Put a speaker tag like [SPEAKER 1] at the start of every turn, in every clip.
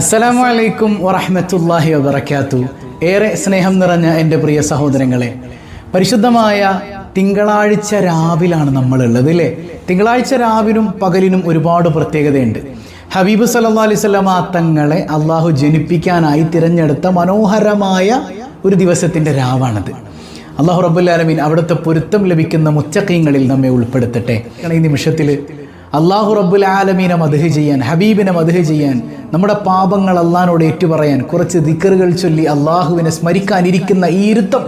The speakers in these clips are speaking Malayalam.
[SPEAKER 1] അസ്സലാമു അലൈക്കും വറഹ്മത്തുള്ളാഹി വബറകാത്തു. ഏറെ സ്നേഹം നിറഞ്ഞ എന്റെ പ്രിയ സഹോദരങ്ങളെ പരിശുദ്ധമായ തിങ്കളാഴ്ച രാവിലാണ് നമ്മളുള്ളത് അല്ലേ തിങ്കളാഴ്ച രാവിലും പകലിനും ഒരുപാട് പ്രത്യേകതയുണ്ട്. ഹബീബ് സല്ലാ അലൈഹി വസല്ലമ തങ്ങളെ അള്ളാഹു ജനിപ്പിക്കാനായി തിരഞ്ഞെടുത്ത മനോഹരമായ ഒരു ദിവസത്തിന്റെ രാവാണത്. അള്ളാഹു റബുല്ലാലമീൻ അവിടുത്തെ പൊരുത്തം ലഭിക്കുന്ന മുച്ചക്കീങ്ങളിൽ നമ്മെ ഉൾപ്പെടുത്തട്ടെ. ഈ നിമിഷത്തിൽ അള്ളാഹു റബ്ബുൽ ആലമീനെ മധുഹ് ചെയ്യാൻ ഹബീബിനെ മധുഹ് ചെയ്യാൻ നമ്മുടെ പാപങ്ങൾ അള്ളഹാനോട് ഏറ്റുപറയാൻ കുറച്ച് ദിക്കറുകൾ ചൊല്ലി അള്ളാഹുവിനെ സ്മരിക്കാനിരിക്കുന്ന ഈ ഇരുത്തം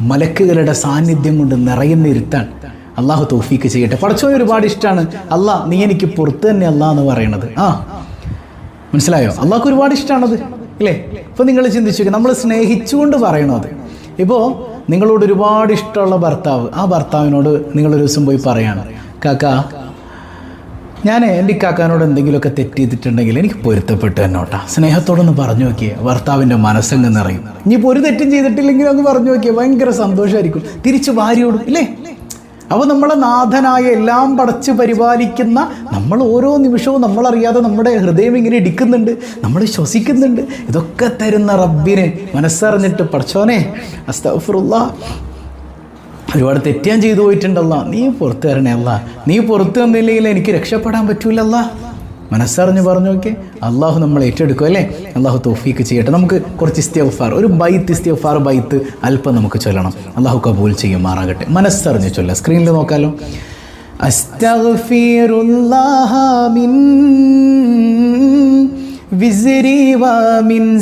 [SPEAKER 1] മലക്കുകളുടെ സാന്നിധ്യം കൊണ്ട് നിറയുന്ന ഇരുത്താൻ അള്ളാഹു തോഫീക്ക് ചെയ്യട്ടെ. പടച്ചോന് ഒരുപാട് ഇഷ്ടമാണ് അല്ലാ നീ എനിക്ക് പുറത്ത് തന്നെ അല്ലാ എന്ന് പറയണത്. ആ മനസ്സിലായോ? അള്ളാഹ്ക്ക് ഒരുപാട് ഇഷ്ടമാണത് അല്ലേ ഇപ്പോൾ നിങ്ങൾ ചിന്തിച്ചു നമ്മൾ സ്നേഹിച്ചുകൊണ്ട് പറയണത് ഇപ്പോ നിങ്ങളോട് ഒരുപാട് ഇഷ്ടമുള്ള ഭർത്താവ് ആ ഭർത്താവിനോട് നിങ്ങളൊരു ദിവസം പോയി പറയാണ് കാക്ക ഞാൻ എന്റെ കാക്കാനോട് എന്തെങ്കിലുമൊക്കെ തെറ്റ് ചെയ്തിട്ടുണ്ടെങ്കിൽ എനിക്ക് പൊരുത്തപ്പെട്ട് എന്നോട്ടാ സ്നേഹത്തോടൊന്ന് പറഞ്ഞു നോക്കിയേ ഭർത്താവിന്റെ മനസ്സങ്ങ് നിറയും. ഇനിയിപ്പോൾ ഒരു തെറ്റും ചെയ്തിട്ടില്ലെങ്കിൽ ഒന്ന് പറഞ്ഞു നോക്കിയേ ഭയങ്കര സന്തോഷമായിരിക്കും തിരിച്ച് വാരിയോടും ഇല്ലേ? അപ്പോൾ നമ്മളെ നാഥനായ എല്ലാം പടച്ച് പരിപാലിക്കുന്ന നമ്മൾ ഓരോ നിമിഷവും നമ്മളറിയാതെ നമ്മുടെ ഹൃദയം ഇങ്ങനെ ഇടിക്കുന്നുണ്ട് നമ്മൾ ശ്വസിക്കുന്നുണ്ട്. ഇതൊക്കെ തരുന്ന റബ്ബിനെ മനസ്സറിഞ്ഞിട്ട് പഠിച്ചോനെ. അസ്തഫുറുള്ള ഒരുപാട് തെറ്റ് ഞാൻ ചെയ്തു പോയിട്ടുണ്ടല്ല. നീ പുറത്ത് തരണേ അല്ല. നീ പുറത്ത് തന്നില്ലെങ്കിൽ എനിക്ക് രക്ഷപ്പെടാൻ പറ്റൂലല്ല. മനസ്സറിഞ്ഞ് പറഞ്ഞു നോക്കി അള്ളാഹു നമ്മൾ ഏറ്റെടുക്കും അല്ലേ? അള്ളാഹു തോഫീക്ക് ചെയ്യട്ടെ. നമുക്ക് കുറച്ച് ഇസ്തിയഫാർ ഒരു ബൈത്ത് ഇസ്തിയഫാർ ബൈത്ത് അല്പം നമുക്ക് ചൊല്ലണം. അള്ളാഹു കബൂൽ ചെയ്യുമാറാകട്ടെ. മനസ്സറിഞ്ഞ് ചൊല്ലാം. സ്ക്രീനിൽ നോക്കാലോ. അസ്തഗ്ഫിറുല്ലാഹ മിൻ മിൻ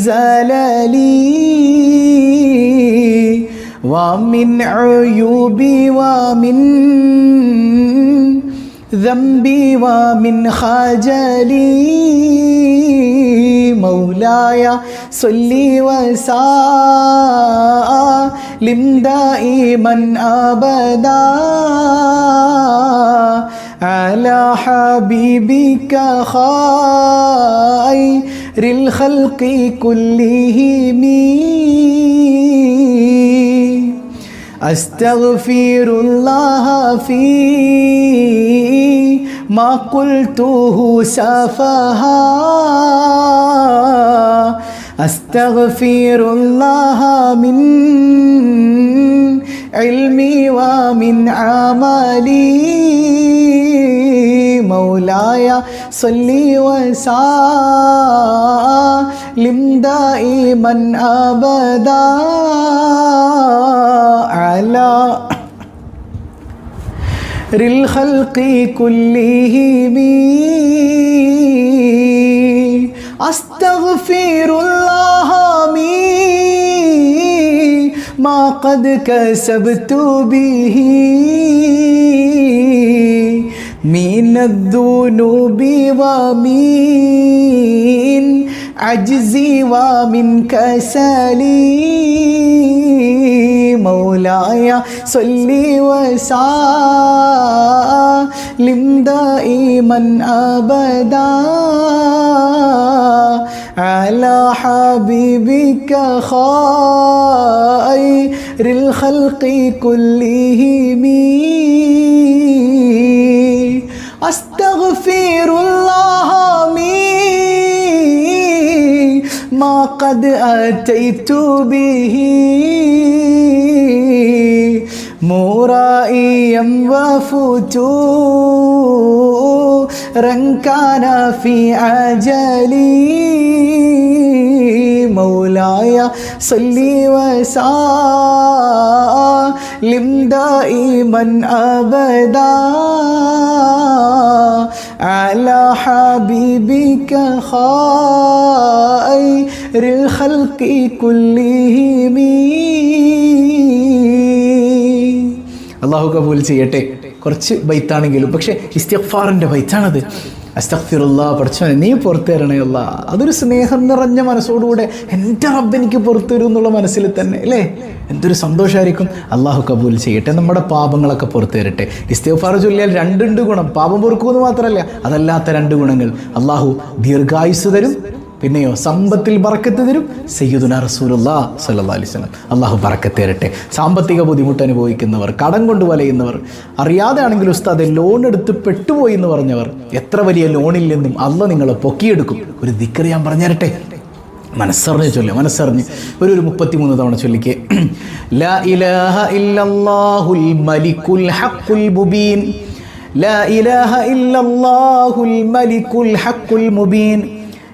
[SPEAKER 1] ومن عيوبي ومن ذنبي ومن خجلي مولاي صلي وسلم دائما ابدا على حبيبك خير الخلق كلهم أستغفر الله في ما قلته سفها. أستغفر الله من علمي ومن عملي. مولاي صلي وسلم. دائما أبدا على الخلق كلهم. أستغفر الله من ما قد كسبت به. الذنوب ومن عجزي ومن كسلي مولاي صلي وسلم دائما أبدا على حبيبك خير الخلق كلهم. أستغفر الله من ما قد أتيت به. مرائيا وفتورا كان في عجلي مولاي صلي وسلم دائما ابدا على حبيبك خير الخلق كلهم അള്ളാഹു കബൂൽ ചെയ്യട്ടെ. കുറച്ച് ബൈത്താണെങ്കിലും പക്ഷേ ഇസ്തിഗ്ഫാറിന്റെ ബൈത്താണത്. അസ്തഖ്ഫിറുള്ള പഠിച്ചവനെ നീ പുറത്തു തരണേ അല്ല. അതൊരു സ്നേഹം നിറഞ്ഞ മനസ്സോടുകൂടെ എന്റെ റബ്ബ് എനിക്ക് പുറത്തു തരും എന്നുള്ള മനസ്സിൽ തന്നെ അല്ലേ? എന്തൊരു സന്തോഷമായിരിക്കും അള്ളാഹു കബൂൽ ചെയ്യട്ടെ. നമ്മുടെ പാപങ്ങളൊക്കെ പുറത്തു തരട്ടെ ഇസ്തഫാർ ചൊല്ലിയാൽ രണ്ടുണ്ട് ഗുണം. പാപം പൊറുക്കുമെന്ന് മാത്രമല്ല അതല്ലാത്ത രണ്ട് ഗുണങ്ങൾ. അള്ളാഹു ദീർഘായുസ് തരും പിന്നെയോ സമ്പത്തിൽ ബറക്കത്ത് തരും സയ്യിദുന റസൂലുള്ള സല്ലാ അലൈഹി വസല്ലം. അള്ളാഹു ബറക്കത്ത് തരട്ടെ. സാമ്പത്തിക ബുദ്ധിമുട്ട് അനുഭവിക്കുന്നവർ കടം കൊണ്ട് വലയുന്നവർ അറിയാതെ ആണെങ്കിൽ ഉസ്താദെ ലോൺ എടുത്ത് പെട്ടുപോയി എന്ന് പറഞ്ഞവർ എത്ര വലിയ ലോണിൽ നിന്നും അല്ല നിങ്ങളെ പൊക്കിയെടുക്കും? ഒരു ദിക്കറ് ഞാൻ പറഞ്ഞുതരട്ടെ. മനസ്സറിഞ്ഞ് ചൊല്ലുക മനസ്സറിഞ്ഞ്. ഒരു ഒരു മുപ്പത്തിമൂന്ന് തവണ ചൊല്ലിക്കേ. ലാ ഇലാഹ ഇല്ലല്ലാഹുൽ ഹഖുൽ മുബീൻ. ലാ ഇലാഹ ഇല്ലല്ലാഹുൽ ഹഖുൽ മുബീൻ.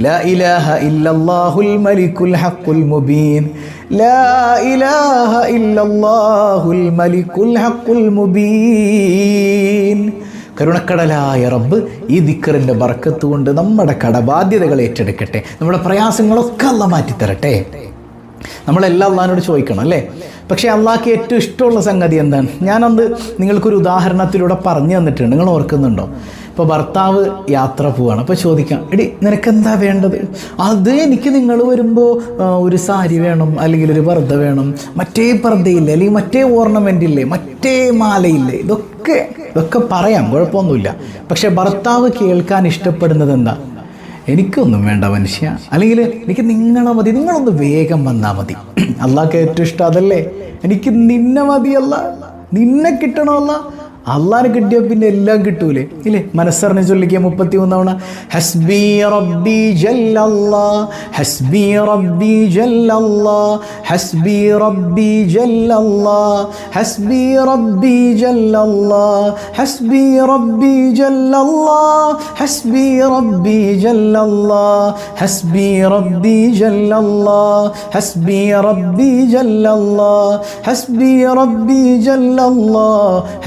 [SPEAKER 1] لا إله إلا الله الملك الحق المبين لا إله إلا الله الملك الحق المبين കരുണക്കടലായ റബ്ബ് ഈ ദിക്കറിൻ്റെ ബർക്കത്ത് കൊണ്ട് നമ്മുടെ കടബാധ്യതകൾ ഏറ്റെടുക്കട്ടെ നമ്മുടെ പ്രയാസങ്ങളൊക്കെ അല്ല മാറ്റിത്തരട്ടെ നമ്മളെല്ലാം അള്ളഹാനോട് ചോദിക്കണം അല്ലേ പക്ഷേ അള്ളാഹ്ക്ക് ഏറ്റവും ഇഷ്ടമുള്ള സംഗതി എന്താണ് ഞാനത് നിങ്ങൾക്കൊരു ഉദാഹരണത്തിലൂടെ പറഞ്ഞു തന്നിട്ടുണ്ട് നിങ്ങൾ ഓർക്കുന്നുണ്ടോ ഇപ്പോൾ ഭർത്താവ് യാത്ര പോവാണ്. അപ്പോൾ ചോദിക്കാം എടി നിനക്കെന്താ വേണ്ടത്? അത് എനിക്ക് നിങ്ങൾ വരുമ്പോൾ ഒരു സാരി വേണം അല്ലെങ്കിൽ ഒരു പർദ്ദ വേണം. മറ്റേ പർദ്ദയില്ലേ അല്ലെങ്കിൽ മറ്റേ ഓർണമെന്റ് ഇല്ലേ മറ്റേ മാലയില്ലേ ഇതൊക്കെ ഇതൊക്കെ പറയാം കുഴപ്പമൊന്നുമില്ല. പക്ഷേ ഭർത്താവ് കേൾക്കാൻ ഇഷ്ടപ്പെടുന്നത് എന്താ? എനിക്കൊന്നും വേണ്ട മനുഷ്യ. അല്ലെങ്കിൽ എനിക്ക് നിങ്ങളെ മതി നിങ്ങളൊന്ന് വേഗം വന്നാൽ മതി. അള്ളാഹ്ക്ക് ഏറ്റവും ഇഷ്ടം അതല്ലേ? എനിക്ക് നിന്നെ മതിയല്ല നിന്നെ കിട്ടണമല്ല അള്ളാഹിനെ കിട്ടിയ പിന്നെ എല്ലാം കിട്ടൂലേ? ഇല്ലേ? മനസ്സറിഞ്ഞ് ചൊല്ലിക്കുക മുപ്പത്തി മൂന്നവണ ഹസ്ബി റബ്ബി ജല്ലല്ലാ ഹസ്ബി റബ്ബി ജല്ലല്ലാ ഹസ്ബി റബ്ബി ജല്ലല്ലാ ഹസ്ബി റബ്ബി ജല്ലല്ലാ ഹസ്ബി റബ്ബി ജല്ലല്ലാ ഹസ്ബി റബ്ബി ജല്ലല്ലാ ഹസ്ബി റബ്ബി ജല്ലല്ലാ ഹസ്ബി റബ്ബി ജല്ലല്ലാ ഹസ്ബി റബ്ബി ജല്ലല്ലാ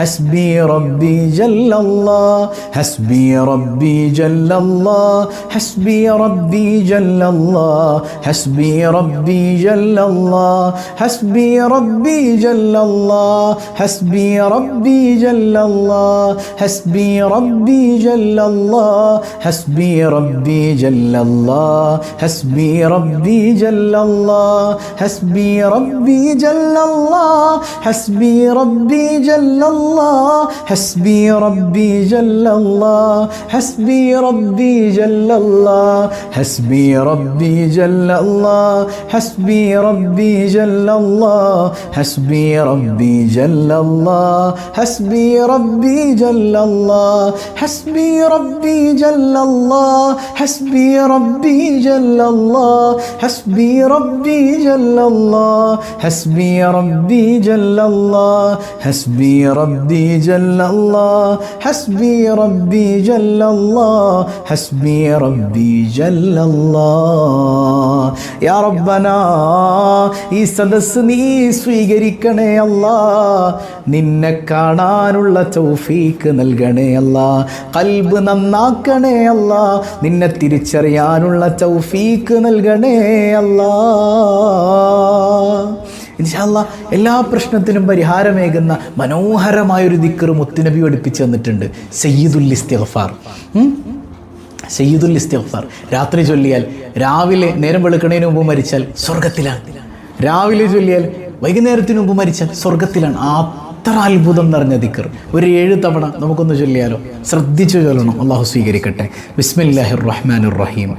[SPEAKER 1] ഹസ്ബി ربي جل الله حسبي ربي جل الله حسبي ربي جل الله حسبي ربي جل الله حسبي ربي جل الله حسبي ربي جل الله حسبي ربي جل الله حسبي ربي جل الله حسبي ربي جل الله حسبي ربي جل الله حسبي ربي جل الله حسبي ربي جل الله حسبي ربي جل الله حسبي ربي جل الله حسبي ربي جل الله حسبي ربي جل الله حسبي ربي جل الله حسبي ربي جل الله حسبي ربي جل الله حسبي ربي جل الله حسبي ربي جل الله حسبي ربي جل الله حسبي ربي جل الله حسبي ربي جل الله يا ربنا ഈ സദസ് നീ സ്വീകരിക്കണേ അല്ല നിന്നെ കാണാനുള്ള തൗഫീക്ക് നൽകണേ അല്ല കൽബ് നന്നാക്കണേ അല്ല നിന്നെ തിരിച്ചറിയാനുള്ള തൗഫീക്ക് നൽകണേ അല്ലാ ഇൻഷാല്ല എല്ലാ പ്രശ്നത്തിനും പരിഹാരമേകുന്ന മനോഹരമായൊരു ദിക്കറ് മുത്തുനബി പഠിപ്പിച്ചു തന്നിട്ടുണ്ട്. സയ്യിദുൽ ഇസ്തിഗ്ഫാർ. സയ്യിദുൽ ഇസ്തിഗ്ഫാർ. രാത്രി ചൊല്ലിയാൽ രാവിലെ നേരം വെളുക്കണതിന് മുമ്പ് മരിച്ചാൽ സ്വർഗത്തിലാണ് രാവിലെ ചൊല്ലിയാൽ വൈകുന്നേരത്തിന് മുമ്പ് മരിച്ചാൽ സ്വർഗത്തിലാണ് അത്ര അത്ഭുതം നിറഞ്ഞ ദിക്കർ ഒരു ഏഴ് തവണ നമുക്കൊന്ന് ചൊല്ലിയാലോ? ശ്രദ്ധിച്ചു ചൊല്ലണം. അള്ളാഹു സ്വീകരിക്കട്ടെ. ബിസ്മില്ലാഹിർ റഹ്മാനിർ റഹീം.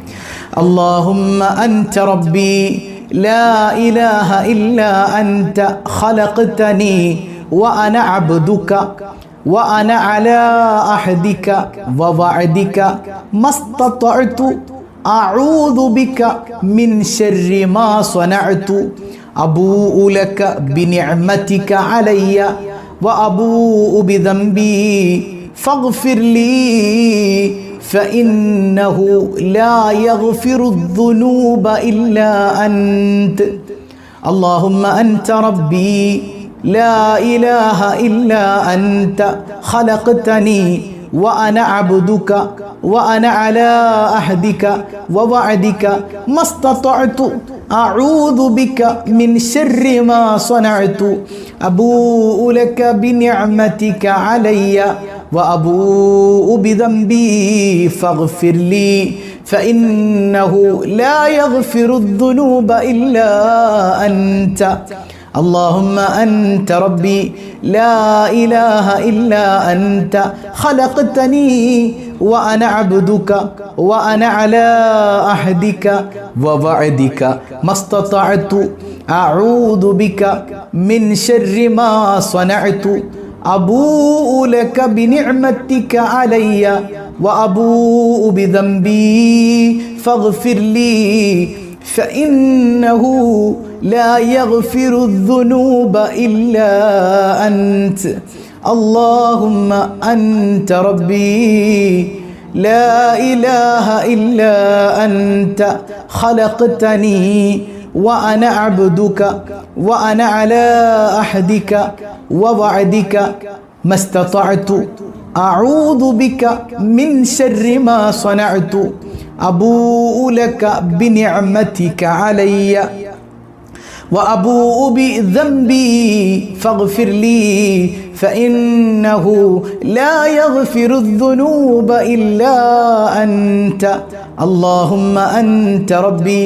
[SPEAKER 1] അല്ലാഹുമ്മ അൻത റബ്ബി لا إله إلا أنت خلقتني وأنا عبدك وأنا على عهدك ووعدك ما استطعت. أعوذ بك من شر ما صنعت. أبوء لك بنعمتك علي وأبوء بذنبي. فاغفر لي فإنه لا يغفر الذنوب إلا أنت اللهم أنت ربي لا إله إلا أنت خلقتني وأنا عبدك وأنا على عهدك ووعدك ما استطعت أعوذ بك من شر ما صنعت أبوء لك بنعمتك علي وأبوء بذنبي فاغفر لي فإنه لا يغفر الذنوب إلا أنت. اللهم أنت ربي لا إله إلا أنت. خلقتني وأنا عبدك وأنا على عهدك ووعدك. ما استطعت أعوذ بك من شر ما صنعت. أبوء لك بنعمتك علي وأبوء بذنبي فاغفر لي فإنه لا يغفر الذنوب إلا أنت. اللهم أنت ربي لا إله إلا أنت خلقتني وأنا عبدك وأنا على عهدك ووعدك ما استطعت. أعوذ بك من شر ما صنعت. أبوء لك بنعمتك علي وأبوء بذنبي فاغفر لي فإنه لا يغفر الذنوب إلا أنت. اللهم أنت ربي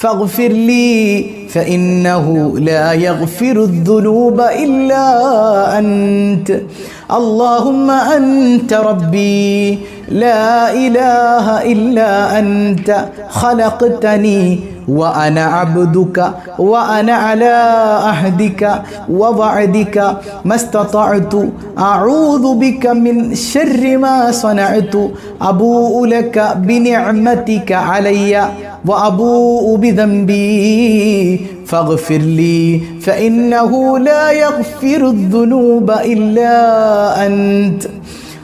[SPEAKER 1] فاغفر لي فإنه لا يغفر الذنوب إلا أنت. اللهم أنت ربي. لا إله إلا أنت خلقتني وأنا عبدك وأنا على عهدك ووعدك ما استطعت. أعوذ بك من شر ما صنعت. أبوء لك بنعمتك علي وأبوء بذنبي. فاغفر لي فإنه لا يغفر الذنوب إلا أنت.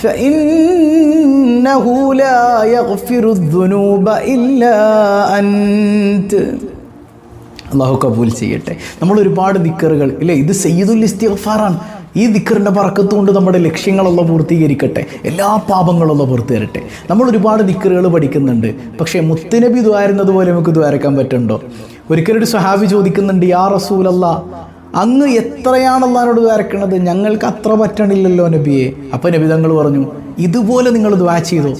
[SPEAKER 1] فإنه لا يغفر الذنوب إلا أنت അള്ളാഹു കബൂൽ ചെയ്യട്ടെ നമ്മൾ ഒരുപാട് ദിക്കറുകൾ ഇല്ലേ ഇത് സയ്യിദുൽ ഇസ്തിഗ്ഫാറാണ് ഈ ദിക്കറിൻ്റെ പറക്കത്തുകൊണ്ട് നമ്മുടെ ലക്ഷ്യങ്ങളൊക്കെ പൂർത്തീകരിക്കട്ടെ എല്ലാ പാപങ്ങളൊക്കെ പുറത്തു തരട്ടെ നമ്മൾ ഒരുപാട് ദിക്കറുകൾ പഠിക്കുന്നുണ്ട് പക്ഷേ മുത്തുനബി ദ്വാരുന്നത് പോലെ നമുക്ക് ദ്വാരക്കാൻ പറ്റുന്നുണ്ടോ ഒരിക്കലൊരു സ്വഹാബി ചോദിക്കുന്നുണ്ട് യാ റസൂലല്ല അങ്ങ് എത്രയാണ് അള്ളഹാനോട് വരക്കണത്? ഞങ്ങൾക്ക് അത്ര പറ്റണില്ലല്ലോ നബിയെ. അപ്പം നബി തങ്ങൾ പറഞ്ഞു ഇതുപോലെ നിങ്ങൾ ദ്വാ ചെയ്തോ.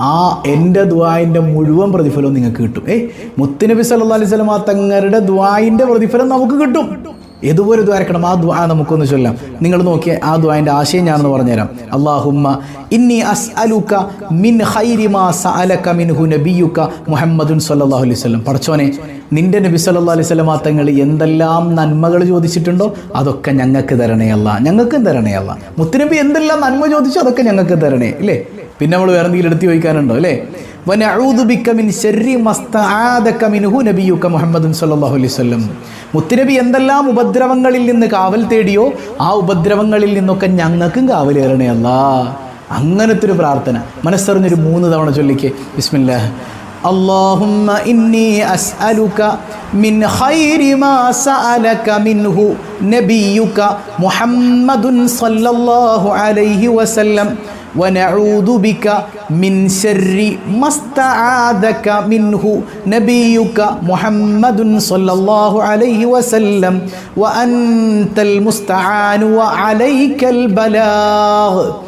[SPEAKER 1] ആ എന്റെ ദ്വായിന്റെ മുഴുവൻ പ്രതിഫലവും നിങ്ങൾക്ക് കിട്ടും. ഏ മുത്തുനബി സല്ലാ അലൈഹി സ്വലം ആ തങ്ങളുടെ ദ്വായിന്റെ പ്രതിഫലം നമുക്ക് കിട്ടും. ഏതുപോലെ ദ്വാരക്കണം ആ ദ്വാ നമുക്കൊന്ന് ചൊല്ലാം. നിങ്ങൾ നോക്കിയ ആ ദ്വായന്റെ ആശയം ഞാനെന്ന് പറഞ്ഞുതരാം. അള്ളാഹുമ്മ ഇന്നി അസ് അലുക്ക മിൻ ഹൈരിമാ സഅലക മിൻഹു നബിയുക്ക മുഹമ്മദുൻ സല്ലല്ലാഹു അലൈഹി വസല്ലം. പടച്ചോനെ നിന്റെ നബി സല്ലാ അലൈഹി വസല്ലം തങ്ങൾ എന്തെല്ലാം നന്മകൾ ചോദിച്ചിട്ടുണ്ടോ അതൊക്കെ ഞങ്ങൾക്ക് തരണേയല്ല ഞങ്ങൾക്കും തരണേയല്ല മുത്തുനബി എന്തെല്ലാം നന്മ ചോദിച്ചോ അതൊക്കെ ഞങ്ങൾക്ക് തരണേ ഇല്ലേ? പിന്നെ നമ്മൾ വേറെ എന്തെങ്കിലും എടുത്ത് ചോദിക്കാനുണ്ടോ അല്ലേ അലൈഹി മുത്തുനബി എന്തെല്ലാം ഉപദ്രവങ്ങളിൽ നിന്ന് കാവൽ തേടിയോ ആ ഉപദ്രവങ്ങളിൽ നിന്നൊക്കെ ഞങ്ങൾക്കും കാവലേറണേ അല്ല. അങ്ങനത്തെ ഒരു പ്രാർത്ഥന. മനസ്സറിഞ്ഞൊരു മൂന്ന് തവണ ചൊല്ലിക്കേ. ബിസ്മില്ലാ اللهم إني أسألك من خير ما سألك منه نبيك محمد صلى الله عليه وسلم ونعوذ بك من شر ما استعاذك منه نبيك محمد صلى الله عليه وسلم وأنت المستعان وعليك البلاغ.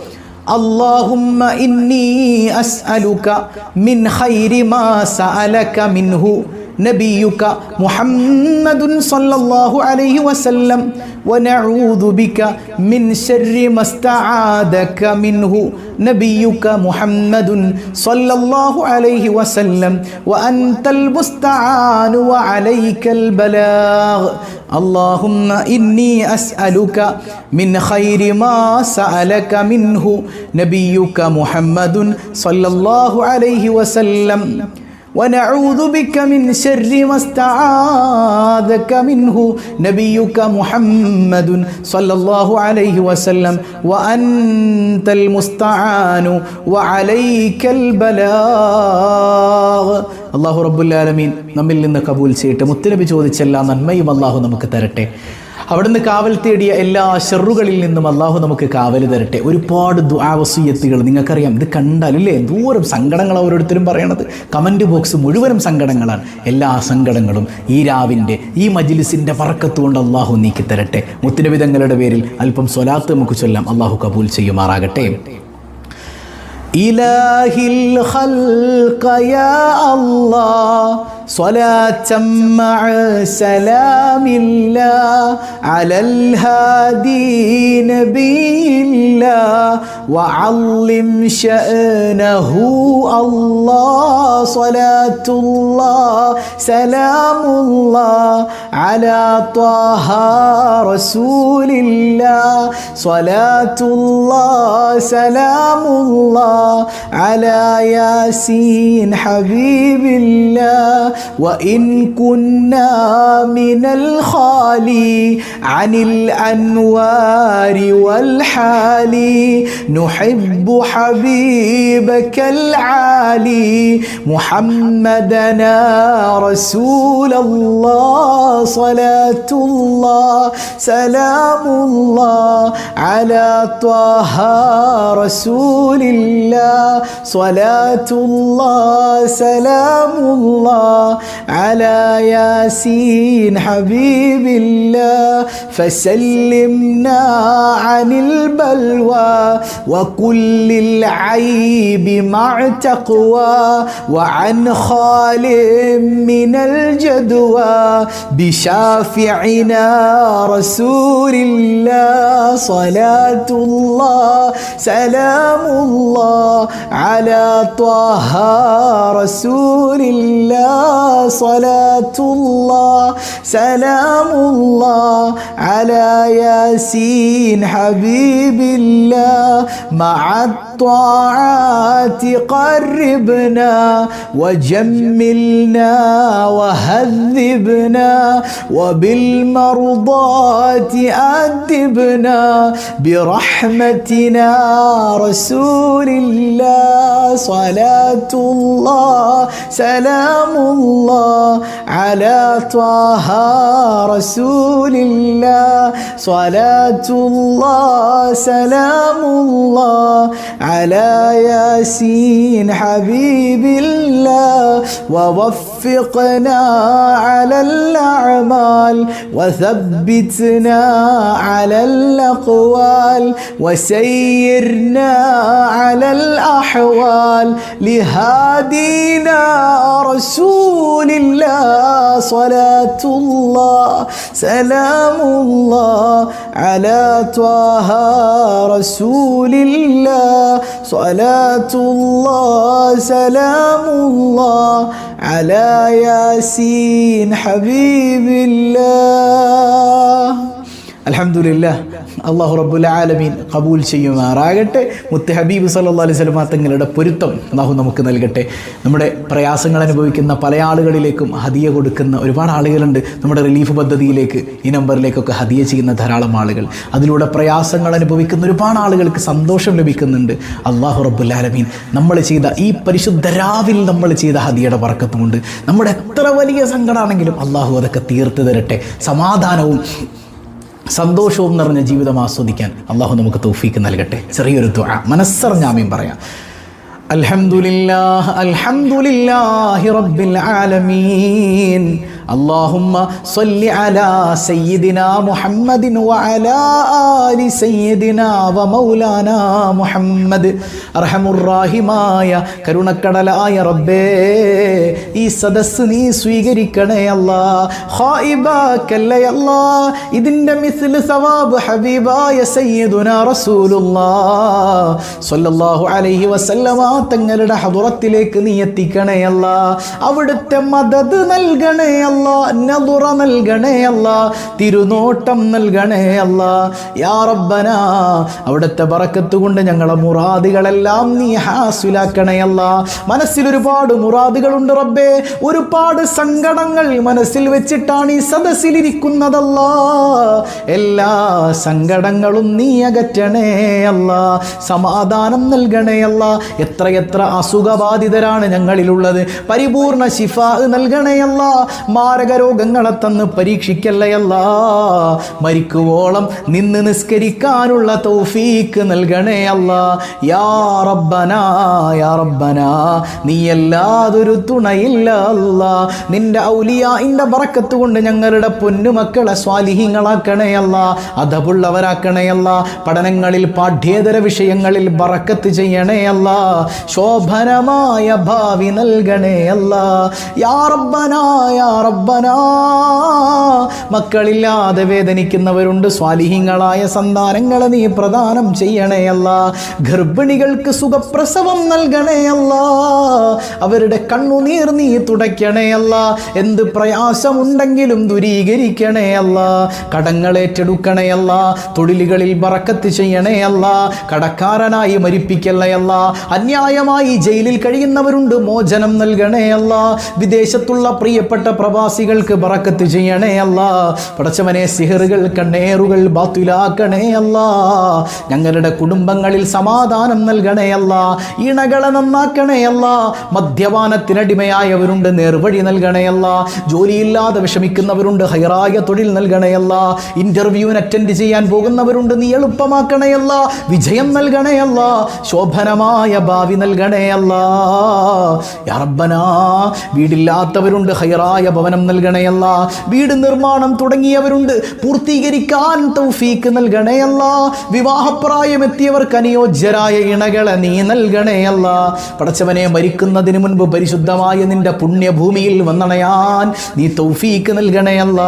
[SPEAKER 1] اللهم إني أسألك من خير ما سألك منه. نبيك محمد صلى الله عليه وسلم ونعوذ بك من شر ما استعاذك منه نبيك محمد صلى الله عليه وسلم وأنت المستعان وعليك البلاغ اللهم إني أسألك من خير ما سألك منه نبيك محمد صلى الله عليه وسلم ونعوذ بك من شر ما استعاذك منه نبيك محمد صلى الله عليه وسلم وأنت المستعان وعليك البلاغ അള്ളാഹു റബ്ബുല്ലാലമീൻ നമ്മിൽ നിന്ന് കബൂൽ ചെയ്യട്ടെ മുത്തുനബി ചോദിച്ച എല്ലാ നന്മയും അള്ളാഹു നമുക്ക് തരട്ടെ അവിടുന്ന് കാവൽ തേടിയ എല്ലാ ഷെറുകളിൽ നിന്നും അള്ളാഹു നമുക്ക് കാവൽ തരട്ടെ. ഒരുപാട് ദ്വാവസീയത്തുകൾ നിങ്ങൾക്കറിയാം ഇത് കണ്ടാൽ കണ്ടാലല്ലേ ദൂരം സങ്കടങ്ങൾ ഓരോരുത്തരും പറയണത്. കമന്റ് ബോക്സ് മുഴുവനും സങ്കടങ്ങളാണ്. എല്ലാ സങ്കടങ്ങളും ഈ രാവിന്റെ ഈ മജിലിസിന്റെ കൊണ്ട് അള്ളാഹു നീക്കി തരട്ടെ. പേരിൽ അല്പം സ്വലാത്ത് നമുക്ക് ചൊല്ലാം. അള്ളാഹു കബൂൽ ചെയ്യുമാറാകട്ടെ. ഇലാഹിൽ ഖൽഖ യാ അല്ലാഹ് صلاة مع سلام الله على الهادي نبي الله وعظم شأنه الله صلاة الله سلام الله على طه رسول الله صلاة الله سلام الله على ياسين حبيب الله وإن كنا من الخالي عن الأنوار والحال نحب حبيبك العالي محمدنا رسول الله صلاة الله سلام الله على طه رسول الله صلاة الله سلام الله على ياسين حبيب الله فسلمنا عن البلوى وكل العيب مع تقوى وعن خال من الجدوى بشافعنا رسول الله صلاة الله سلام الله على طه رسول الله. صلاة الله سلام الله على ياسين حبيب الله مع الطاعات قربنا وجملنا وهذبنا وبالمرضات أدبنا برحمتنا رسول الله صلاة الله سلام الله على طه رسول الله صلاة الله سلام الله على ياسين حبيب الله ووفقنا على الأعمال وثبتنا على الأقوال وسيرنا على الأحوال. لهادينا رسول الله صلاة الله سلام الله على طه رسول الله. صلاة الله سلام الله على ياسين حبيب الله. അലഹമുല്ല അള്ളാഹു റബ്ബുൽ ആലമീൻ കബൂൽ ചെയ്യുമാറാകട്ടെ. മുത്ത് ഹബീബ് സല്ലാ അലൈഹി സ്വലമാ തങ്ങളുടെ പൊരുത്തം അള്ളാഹു നമുക്ക് നൽകട്ടെ. നമ്മുടെ പ്രയാസങ്ങൾ അനുഭവിക്കുന്ന പല ആളുകളിലേക്കും ഹദിയ കൊടുക്കുന്ന ഒരുപാട് ആളുകളുണ്ട്. നമ്മുടെ റിലീഫ് പദ്ധതിയിലേക്ക് ഈ നമ്പറിലേക്കൊക്കെ ഹദിയ ചെയ്യുന്ന ധാരാളം ആളുകൾ. അതിലൂടെ പ്രയാസങ്ങൾ അനുഭവിക്കുന്ന ഒരുപാട് ആളുകൾക്ക് സന്തോഷം ലഭിക്കുന്നുണ്ട്. അള്ളാഹു റബ്ബുൽ ആലമീൻ നമ്മൾ ചെയ്ത ഈ പരിശുദ്ധ രാവിൽ നമ്മൾ ചെയ്ത ഹദിയുടെ വറക്കത്തുമുണ്ട്. നമ്മുടെ എത്ര വലിയ സങ്കടമാണെങ്കിലും അള്ളാഹു അതൊക്കെ തീർത്ത് തരട്ടെ. സമാധാനവും സന്തോഷവും നിറഞ്ഞ ജീവിതം ആസ്വദിക്കാൻ അള്ളാഹു നമുക്ക് തൗഫീക്ക് നൽകട്ടെ. ചെറിയൊരു ദുആ മനസ്സറിഞ്ഞാമയും പറയാം. അൽഹംദുലില്ലാഹ് അൽഹംദുലില്ലാഹി റബ്ബിൽ ആലമീൻ. അള്ളാഹുമ്മ സല്ലി അലാ സയ്യിദിന മുഹമ്മദിൻ വഅലാ ആലി സയ്യിദിന വ മൗലാന മുഹമ്മദ്. അർഹമുറാഹിമായ കരുണക്കടലായ റബ്ബേ ഈ സദസ്സ് നീ സ്വീകരിക്കണേ അല്ലാ. ഖായിബാക്കല്ലേ അല്ലാ. ഇതിന്റെ മിസ്ല് സവാബ് ഹബീബായ സയ്യിദുന റസൂലുള്ളാ. സല്ലല്ലാഹു അലൈഹി വസല്ലമ തങ്ങളുടെ ഹദുറത്തിലേക്ക് നീ എത്തിക്കണേ അല്ലാ. അവിടുത്തെ മദദ് നൽകണേ അല്ലാ. നദുറ നൽകണേ അല്ലാ തിരുനോട്ടം നൽകണേ അല്ലാ. യാ അവിടുത്തെ പറക്കത്ത് കൊണ്ട് ഞങ്ങളെ മുറാദികളെല്ലാം നീ ഹാസുലാക്കണേ അല്ലാ. മനസ്സിൽ ഒരുപാട് മുറാദുകളുണ്ട് റബ്ബേ. ഒരുപാട് സങ്കടങ്ങൾ മനസ്സിൽ വെച്ചിട്ടാണ് ഈ സദസ്സിലിരിക്കുന്നതല്ല. എല്ലാ സങ്കടങ്ങളും നീ അകറ്റണേ അല്ല. സമാധാനം നൽകണേ അല്ല. എത്രയെത്ര അസുഖബാധിതരാണ് ഞങ്ങളിലുള്ളത്. പരിപൂർണ ശിഫാ നൽകണേ അല്ല. മാരക രോഗങ്ങളെ തന്ന് പരീക്ഷിക്കല്ലയല്ല. മരിക്കുവോളം നിന്ന് നിസ്കരിക്കാനുള്ള തൗഫീക്ക് നൽകണേ അല്ല. യാ റബ്ബന യാ റബ്ബന നീ എല്ലാതൊരു തുണയില്ല അല്ല നിന്റെ ഔലിയ ഇന്റെ പറക്കത്ത് കൊണ്ട് ഞങ്ങളുടെ പൊന്നുമക്കളെ സ്വാലിഹീങ്ങളാക്കണേ അല്ല. പഠനങ്ങളിൽ പാഠ്യേതര വിഷയങ്ങളിൽ ബറക്കത്ത് ചെയ്യണേ അല്ല. ശോഭനമായ ഭാവി നൽകണേ അല്ല. യാ റബ്ബന യാ റബ്ബന. മക്കളില്ലാതെ വേദനിക്കുന്നവരുണ്ട്. സ്വാലിഹിങ്ങളായ സന്താനങ്ങളെ നീ പ്രദാനം ചെയ്യണേ അല്ല. ഗർഭിണികൾക്ക് സുഖപ്രസവം നൽകണേ അല്ല. അവരുടെ കണ്ണുനീർ നീ തുടയ്ക്കണേ അല്ല. എന്ത് പ്രയാസമുണ്ടെങ്കിലും ദുരീകരിക്കണേയല്ല കടങ്ങൾ ഏറ്റെടുക്കണേ അല്ല. തൊഴിലുകളിൽ ബറക്കത്ത് ചെയ്യണേ അല്ല. കടക്കാരനായി മരിപ്പിക്കല്ലേ അന്യായമായി ജയിലിൽ കഴിയുന്നവരുണ്ട്. മോചനം നൽകണേ അല്ല. വിദേശത്തുള്ള പ്രിയപ്പെട്ട പ്രവാസികൾക്ക് ബറക്കത്ത് ചെയ്യണേ അല്ല. പടച്ചവനെ സിഹറുകൾ കണ്ണേറുകൾ ബാത്തുലാക്കണേ അല്ല. ഞങ്ങളുടെ കുടുംബങ്ങളിൽ സമാധാനം നൽകണേ അല്ല. ഇണകളെ നന്നാക്കണേ അല്ല. മദ്യപാനത്തിനടിമയായവരുണ്ട് നേർവഴി നൽകണേ അല്ല. ജോലിയില്ലാതെ വിഷമിക്കുന്നവരുണ്ട് ഹൈറായ തൊഴിൽ നൽകണേ അല്ല. ഇന്റർവ്യൂവിന് അറ്റൻഡ് ചെയ്യാൻ പോകുന്നവരുണ്ട് നീ എളുപ്പമാക്കണേ അല്ല. വിജയം നൽകണേ അല്ല. ശോഭനമായ ഭാവി നൽകണേ അല്ല. യാ റബ്ബനാ വീടില്ലാത്തവരുണ്ട് ഹൈറായ ഭവനം നൽകണേ നൽകണയല്ല. വീട് നിർമ്മാണം തുടങ്ങിയവരുണ്ട്. പൂർത്തീകരിക്കാൻ തൗഫീക്ക് നൽകണയല്ല. വിവാഹപ്രായമെത്തിയവർക്ക് അനുയോജ്യരായ ഇണകളെ നീ നൽകണയല്ല. പടച്ചവനെ മരിക്കുന്നതിന് മുൻപ് പരിശുദ്ധമായ നിന്റെ പുണ്യഭൂമിയിൽ വന്നണയാൻ നീ തൗഫീക്ക് നൽകണയല്ല.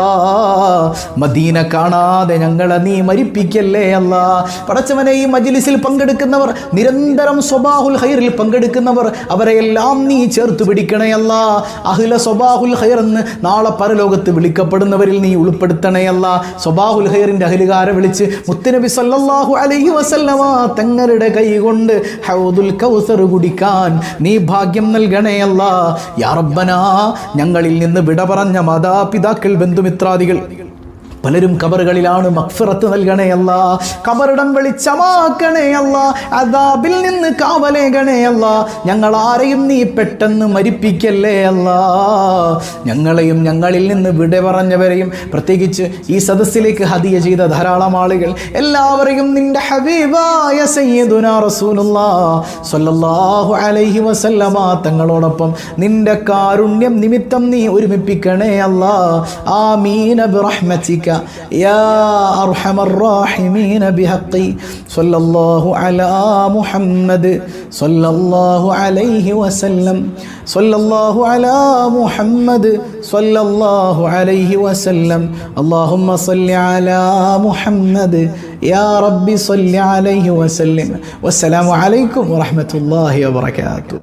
[SPEAKER 1] മദീന കാണാതെ ഞങ്ങളെ നീ മരിപ്പിക്കല്ലേ അല്ല. പടച്ചവനെ ഈ മജ്ലിസിൽ പങ്കെടുക്കുന്നവർ നിരന്തരം സ്വബാഹുൽ ഹൈറിൽ പങ്കെടുക്കുന്നവർ അവരെയെല്ലാം നീ ചേർത്ത് പിടിക്കണേ അല്ല അഹില സ്വബാഹുൽ ഹൈർ എന്ന് നാളെ പരലോകത്ത് വിളിക്കപ്പെടുന്നവരിൽ നീ ഉൾപ്പെടുത്തണേ അല്ല. സ്വബാഹുൽ ഹൈറിന്റെ അഹലുകാരെ വിളിച്ച് മുത്തുനബി സല്ലാഹു അലൈഹി വസല്ലമ തങ്ങളുടെ കൈ കൊണ്ട് ഹൗദുൽ കൗസർ കുടിക്കാൻ നീ ഭാഗ്യം നൽകണേ അല്ല. യാ റബ്ബനാ ഞങ്ങളിൽ നിന്ന് വിട പറഞ്ഞ മാതാപിതാക്കൾ ബന്ധുമിത്രാദികൾ പലരും കബറുകളിലാണ് മക്ഫിറത്ത് നൽകണേ അല്ല. കബറിടം വെളിച്ചമാക്കണേ അല്ല. അദാബിൽ നിന്ന് കാവലേകണേ അല്ല. ഞങ്ങൾ ആരെയും നീ പെട്ടെന്ന് മരിപ്പിക്കല്ലേ അല്ല. ഞങ്ങളെയും ഞങ്ങളിൽ നിന്ന് വിട പറഞ്ഞവരെയും പ്രത്യേകിച്ച് ഈ സദസ്സിലേക്ക് ഹതിയ ചെയ്ത ധാരാളം ആളുകൾ എല്ലാവരെയും നിന്റെ ഹബീബായ സയ്യിദുനാ റസൂലുള്ളാ സ്വല്ലല്ലാഹു അലൈഹി വസല്ലമ തങ്ങളോടൊപ്പം നിന്റെ കാരുണ്യം നിമിത്തം നീ ഒരുമിപ്പിക്കണേ അല്ല. ആമീൻ. ബിറഹ്മതിക يا أرحم الراحمين بحقي صلى الله على محمد صلى الله عليه وسلم صلى الله على محمد صلى الله عليه وسلم اللهم صل على محمد يا ربي صل عليه وسلم والسلام عليكم ورحمة الله وبركاته